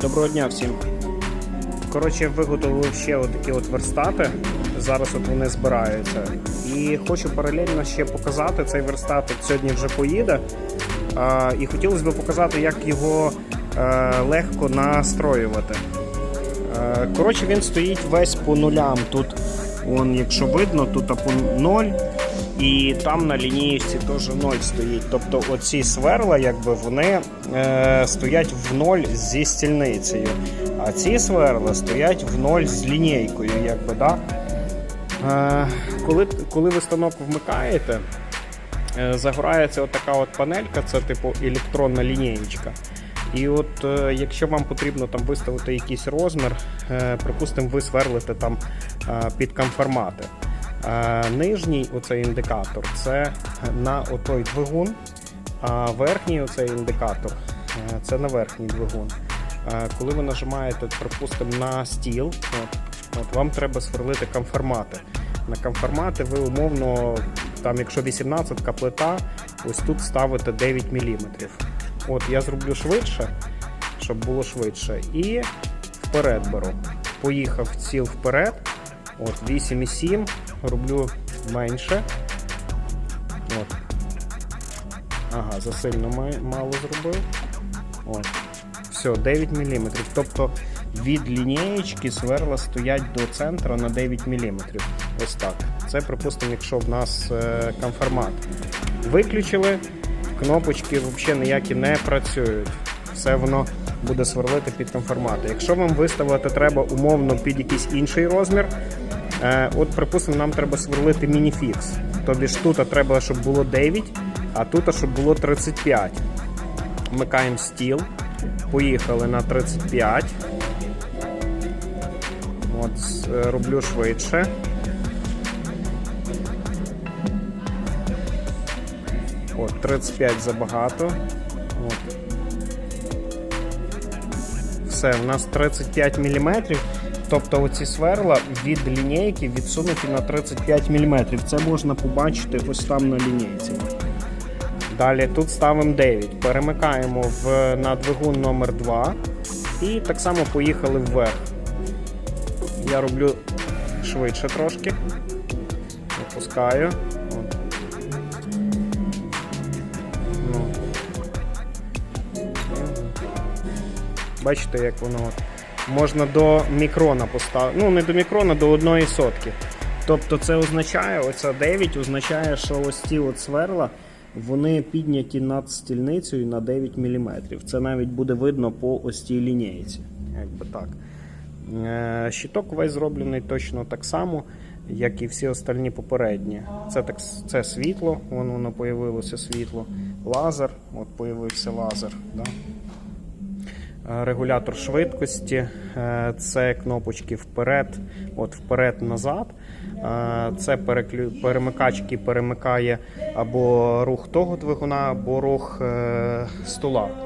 Доброго дня всім. Коротше, виготовив ще отакі от верстати. Зараз от вони збираються. І хочу паралельно ще показати цей верстат сьогодні вже поїде. І хотілося б показати, як його е, легко настроювати. Е, коротше, він стоїть весь по нулям. Тут, вон, якщо видно, тут по 0. І там на лінієчці теж 0 стоїть. Тобто оці сверла, якби вони е, стоять в 0 зі стільницею. А ці сверла стоять в 0 з лінійкою. Якби, да? е, коли, коли ви станок вмикаєте, е, загорається отака от панелька, це типу електронна лінієчка. І от е, якщо вам потрібно там виставити якийсь розмір, е, припустимо, ви сверлите там е, під конформати. Е, Нижній оцей індикатор це на отой двигун, а верхній оцей індикатор е, це на верхній двигун. Е, Коли ви нажимаєте, припустимо, на стіл, от, от вам треба сверлити конформати. На конформати ви умовно, там, якщо 18 плита, ось тут ставите 9 мм. От я зроблю швидше, щоб було швидше. І вперед беру. Поїхав ціл вперед. От 8,7 роблю менше. От. Ага, засильно мало зробив. От. Все, 9 мм. Тобто від лінієчки сверла стоять до центру на 9 мм. Ось так. Це, припустимо, якщо в нас е, конформат. Виключили, кнопочки взагалі ніякі не працюють. Все воно буде сверлити під конформати. Якщо вам виставити треба умовно під якийсь інший розмір, от, припустимо, нам треба сверлити мініфікс. Тобі ж тут треба, щоб було 9, а тут, щоб було 35. Вмикаємо стіл. Поїхали на 35. От, е, роблю швидше. От, 35 забагато. От. Все, у нас 35 мм. Тобто оці сверла від лінійки відсунуті на 35 мм. Це можна побачити ось там на лінійці. Далі тут ставимо 9. Перемикаємо в, на двигун номер 2 і так само поїхали вверх. Я роблю швидше трошки. Опускаю. Ну. Бачите, як воно. Можна до мікрона поставити. Ну, не до мікрона, до одної сотки. Тобто це означає, оця 9 означає, що ось ці от сверла вони підняті над стільницею на 9 мм. Це навіть буде видно по ось цій лінійці. Якби так. Е, Щиток весь зроблений точно так само, як і всі остальні попередні. Це так, це світло, воно, воно появилося світло, лазер, от появився лазер. Да? Е, Регулятор швидкості, е, це кнопочки вперед, от вперед-назад. Е, Це перемикач, який перемикає або рух того двигуна, або рух стола.